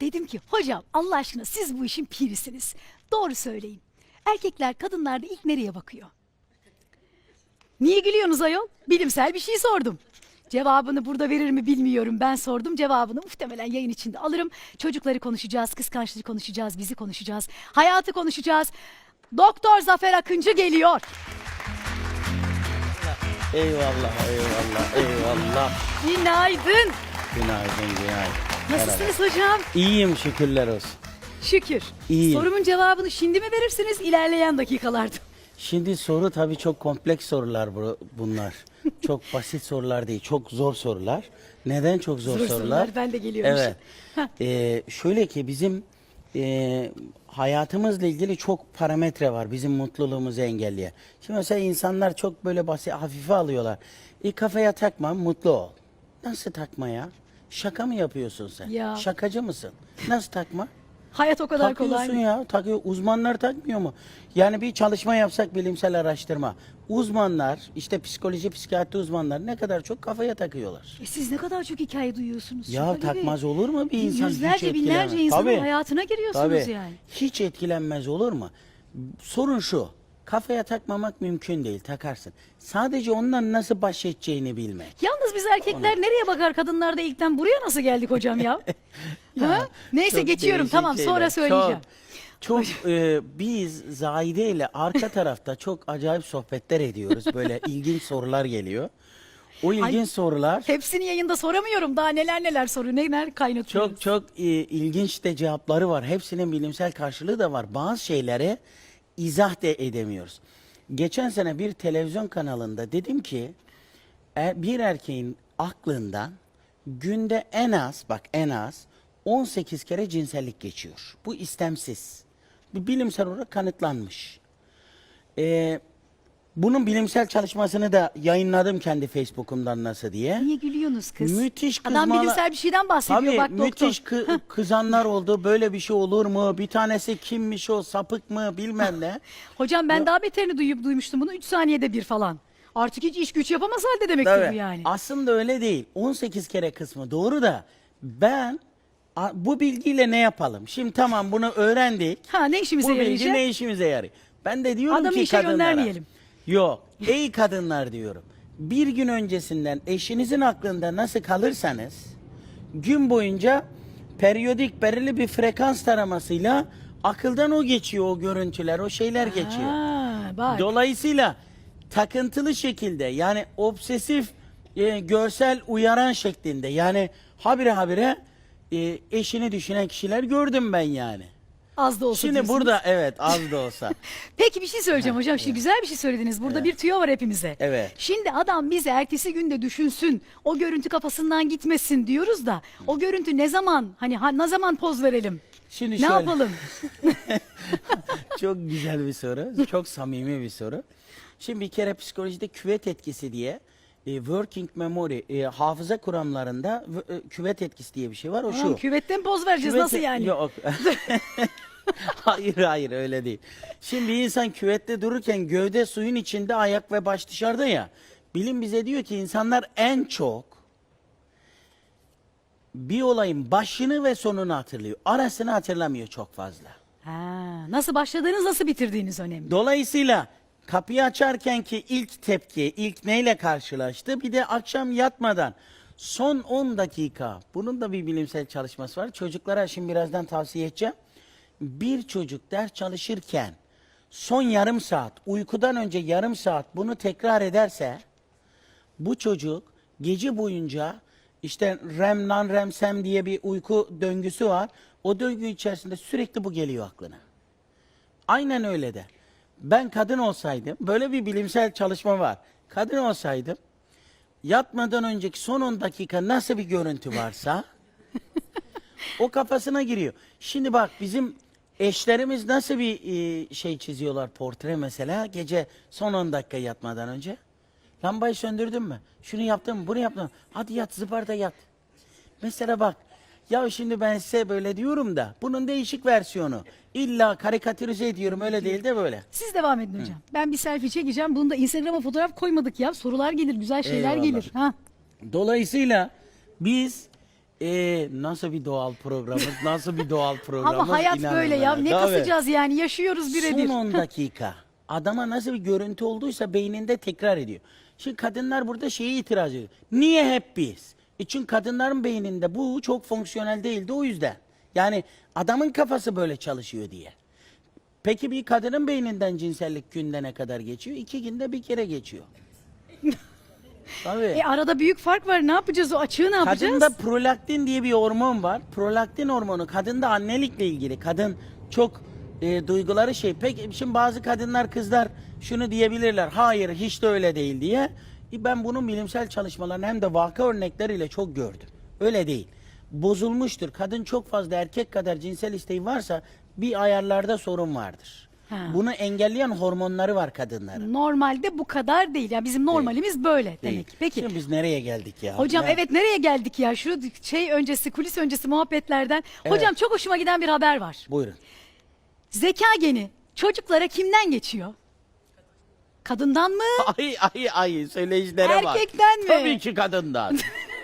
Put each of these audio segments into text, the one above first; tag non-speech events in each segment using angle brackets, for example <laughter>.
Dedim ki hocam Allah aşkına siz bu işin pirisiniz. Doğru söyleyin. Erkekler kadınlarda ilk nereye bakıyor? Niye gülüyorsunuz ayol? Bilimsel bir şey sordum. Cevabını burada verir mi bilmiyorum. Ben sordum cevabını muhtemelen yayın içinde alırım. Çocukları konuşacağız, kıskançlığı konuşacağız, bizi konuşacağız, hayatı konuşacağız. Doktor Zafer Akıncı geliyor. Eyvallah, eyvallah, eyvallah. Günaydın. Günaydın, günaydın. Nasılsınız hocam? İyiyim şükürler olsun. Şükür. İyiyim. Sorumun cevabını şimdi mi verirsiniz ilerleyen dakikalarda? Şimdi soru tabii çok kompleks sorular bu, bunlar. <laughs> çok basit sorular değil, çok zor sorular. Neden çok zor, Zor sorular? sorular, ben de geliyorum Evet. Ee, şöyle ki bizim e, hayatımızla ilgili çok parametre var bizim mutluluğumuzu engelleyen. Şimdi mesela insanlar çok böyle basit, hafife alıyorlar. E kafaya takma, mutlu ol. Nasıl takma ya? Şaka mı yapıyorsun sen? Ya. Şakacı mısın? Nasıl takma? Hayat o kadar kolay Takıyorsun ya. Takıyor. Uzmanlar takmıyor mu? Yani bir çalışma yapsak bilimsel araştırma. Uzmanlar işte psikoloji, psikiyatri uzmanlar ne kadar çok kafaya takıyorlar. E siz ne kadar çok hikaye duyuyorsunuz. Ya Bey. takmaz olur mu bir insan Yüzlerce binlerce insanın Tabii. hayatına giriyorsunuz Tabii. yani. Hiç etkilenmez olur mu? Sorun şu. Kafaya takmamak mümkün değil. Takarsın. Sadece ondan nasıl baş edeceğini bilmek. Yalnız biz erkekler nereye bakar kadınlar da ilkten buraya nasıl geldik hocam ya? <laughs> ha? Neyse Çok geçiyorum değişik tamam şeyler. sonra söyleyeceğim. Çok, çok e, biz Zahide ile arka tarafta çok acayip sohbetler ediyoruz. Böyle <laughs> ilginç sorular geliyor. O ilginç sorular Hepsini yayında soramıyorum daha neler neler soruyor neler kaynatıyoruz. çok çok e, ilginç de cevapları var. Hepsinin bilimsel karşılığı da var. Bazı şeylere izah da edemiyoruz. Geçen sene bir televizyon kanalında dedim ki e, bir erkeğin aklından günde en az bak en az 18 kere cinsellik geçiyor. Bu istemsiz. Bilimsel olarak kanıtlanmış. Ee, bunun bilimsel çalışmasını da yayınladım kendi Facebook'umdan nasıl diye. Niye gülüyorsunuz kız? Müthiş Adam kızmalar- bilimsel bir şeyden bahsediyor Tabii bak doktor. müthiş kı- kızanlar oldu. Böyle bir şey olur mu? Bir tanesi kimmiş o? Sapık mı? Bilmem ne. <laughs> Hocam ben daha beterini duyup duymuştum bunu 3 saniyede bir falan. Artık hiç iş güç yapamaz halde demektir Tabii. bu yani. Aslında öyle değil. 18 kere kısmı doğru da ben a- bu bilgiyle ne yapalım? Şimdi tamam bunu öğrendik. Ha ne işimize Bu bilgi yarayacak? ne işimize yarıyor? Ben de diyorum Adamı ki işe kadınlara. göndermeyelim. Yok. Ey kadınlar diyorum. Bir gün öncesinden eşinizin aklında nasıl kalırsanız gün boyunca periyodik belirli bir frekans taramasıyla akıldan o geçiyor o görüntüler, o şeyler geçiyor. Ha, bak. Dolayısıyla takıntılı şekilde yani obsesif e, görsel uyaran şeklinde yani habire habire e, eşini düşünen kişiler gördüm ben yani. Az da olsa Şimdi diyorsunuz. burada evet az da olsa. <laughs> Peki bir şey söyleyeceğim hocam. Şimdi güzel bir şey söylediniz. Burada bir tüyo var hepimize. Evet. Şimdi adam bizi ertesi günde düşünsün. O görüntü kafasından gitmesin diyoruz da o görüntü ne zaman hani ha, ne zaman poz verelim? Şimdi ne şöyle- yapalım? <laughs> Çok güzel bir soru. Çok samimi bir soru. Şimdi bir kere psikolojide küvet etkisi diye e, working memory e, hafıza kuramlarında v- e, küvet etkisi diye bir şey var. O Tamam, şu. küvetten poz vereceğiz Küvete- nasıl yani? Yok. <laughs> <laughs> hayır hayır öyle değil. Şimdi insan küvette dururken gövde suyun içinde ayak ve baş dışarıda ya. Bilim bize diyor ki insanlar en çok bir olayın başını ve sonunu hatırlıyor. Arasını hatırlamıyor çok fazla. Ha, nasıl başladığınız nasıl bitirdiğiniz önemli. Dolayısıyla kapıyı açarken ki ilk tepki, ilk neyle karşılaştı? Bir de akşam yatmadan son 10 dakika. Bunun da bir bilimsel çalışması var. Çocuklara şimdi birazdan tavsiye edeceğim. Bir çocuk ders çalışırken son yarım saat, uykudan önce yarım saat bunu tekrar ederse bu çocuk gece boyunca işte REM, non-REM, SEM diye bir uyku döngüsü var. O döngü içerisinde sürekli bu geliyor aklına. Aynen öyle de. Ben kadın olsaydım, böyle bir bilimsel çalışma var. Kadın olsaydım, yatmadan önceki son 10 dakika nasıl bir görüntü varsa, <laughs> o kafasına giriyor. Şimdi bak bizim eşlerimiz nasıl bir e, şey çiziyorlar portre mesela gece son 10 dakika yatmadan önce. Lambayı söndürdün mü? Şunu yaptın mı? Bunu yaptın mı? Hadi yat zıbarda yat. Mesela bak ya şimdi ben size böyle diyorum da bunun değişik versiyonu. İlla karikatürize ediyorum öyle değil de böyle. Siz devam edin hocam. Ben bir selfie çekeceğim. Bunu da Instagram'a fotoğraf koymadık ya. Sorular gelir, güzel şeyler Eyvallah. gelir. Ha. Dolayısıyla biz Ee, nasıl bir doğal programız? Nasıl bir doğal programız? Ama hayat böyle ya. Ne Tabii. kasacağız yani? Yaşıyoruz birebir. Son 10 dakika. Adama nasıl bir görüntü olduysa beyninde tekrar ediyor. Şimdi kadınlar burada şeyi itiraz ediyor. Niye hep biz? E çünkü kadınların beyninde bu çok fonksiyonel değildi o yüzden. Yani adamın kafası böyle çalışıyor diye. Peki bir kadının beyninden cinsellik günde ne kadar geçiyor? İki günde bir kere geçiyor. <laughs> Tabii. E arada büyük fark var. Ne yapacağız? O açığı ne yapacağız? Kadında prolaktin diye bir hormon var. Prolaktin hormonu kadında annelikle ilgili. Kadın çok e, duyguları şey. Peki şimdi bazı kadınlar kızlar şunu diyebilirler. Hayır hiç de öyle değil diye. E, Ben bunun bilimsel çalışmalarını hem de vaka örnekleriyle çok gördüm. Öyle değil. Bozulmuştur. Kadın çok fazla erkek kadar cinsel isteği varsa bir ayarlarda sorun vardır. Ha. Bunu engelleyen hormonları var kadınların. Normalde bu kadar değil. Yani bizim normalimiz böyle Değil. demek. Peki. Şimdi biz nereye geldik ya? Hocam Ne- evet nereye geldik ya? Şu şey öncesi, kulis öncesi muhabbetlerden. Hocam çok hoşuma giden bir haber var. Buyurun. Zeka geni çocuklara kimden geçiyor? Kadından mı? <laughs> Ay ay ay söyleyicilere bak. Erkekten mi? Tabii ki kadından.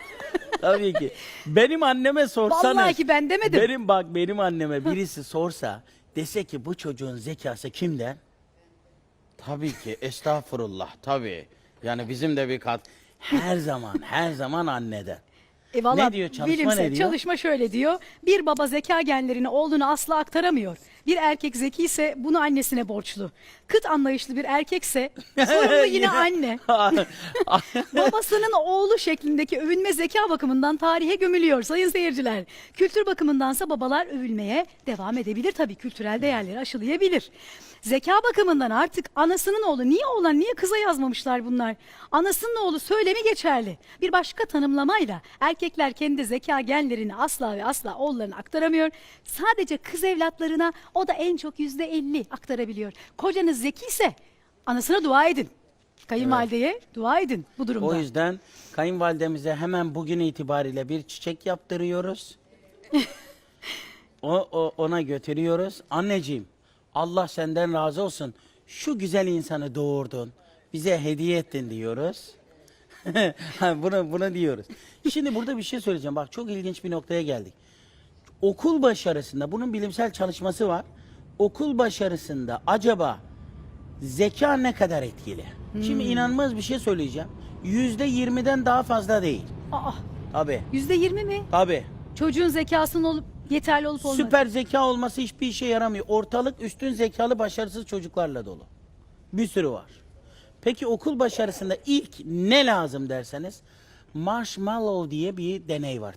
<laughs> Tabii ki. Benim anneme sorsanız. Vallahi ki ben demedim. Benim bak benim anneme birisi sorsa dese ki bu çocuğun zekası kimden? Tabii ki estağfurullah tabii. Yani bizim de bir kat her zaman her zaman anneden. E valla Ne diyor, çalışma bilimsel ne diyor? çalışma şöyle diyor. Bir baba zeka genlerini oğluna asla aktaramıyor. Bir erkek zeki ise bunu annesine borçlu. Kıt anlayışlı bir erkekse <laughs> sorumlu yine anne. <laughs> Babasının oğlu şeklindeki övünme zeka bakımından tarihe gömülüyor sayın seyirciler. Kültür bakımındansa babalar övülmeye devam edebilir tabii kültürel değerleri aşılayabilir. Zeka bakımından artık anasının oğlu niye oğlan niye kıza yazmamışlar bunlar? Anasının oğlu söylemi geçerli. Bir başka tanımlamayla erkekler kendi zeka genlerini asla ve asla oğullarına aktaramıyor. Sadece kız evlatlarına o da en çok yüzde elli aktarabiliyor. Kocanız zeki ise anasına dua edin. Kayınvalideye dua edin bu durumda. o yüzden kayınvalidemize hemen bugün itibariyle bir çiçek yaptırıyoruz. <laughs> o, o ona götürüyoruz. Anneciğim Allah senden razı olsun. Şu güzel insanı doğurdun. Bize hediye ettin diyoruz. <laughs> Ha, bunu bunu diyoruz. Şimdi burada bir şey söyleyeceğim. Bak çok ilginç bir noktaya geldik. Okul başarısında bunun bilimsel çalışması var. Okul başarısında acaba zeka ne kadar etkili? Şimdi inanılmaz bir şey söyleyeceğim. Yüzde yirmiden daha fazla değil. Aa, Tabi. yüzde yirmi mi? Tabi. Çocuğun zekasının olup yeterli olup olmadığı. Süper zeka olması hiçbir işe yaramıyor. Ortalık üstün zekalı başarısız çocuklarla dolu. Bir sürü var. Peki okul başarısında ilk ne lazım derseniz marshmallow diye bir deney var.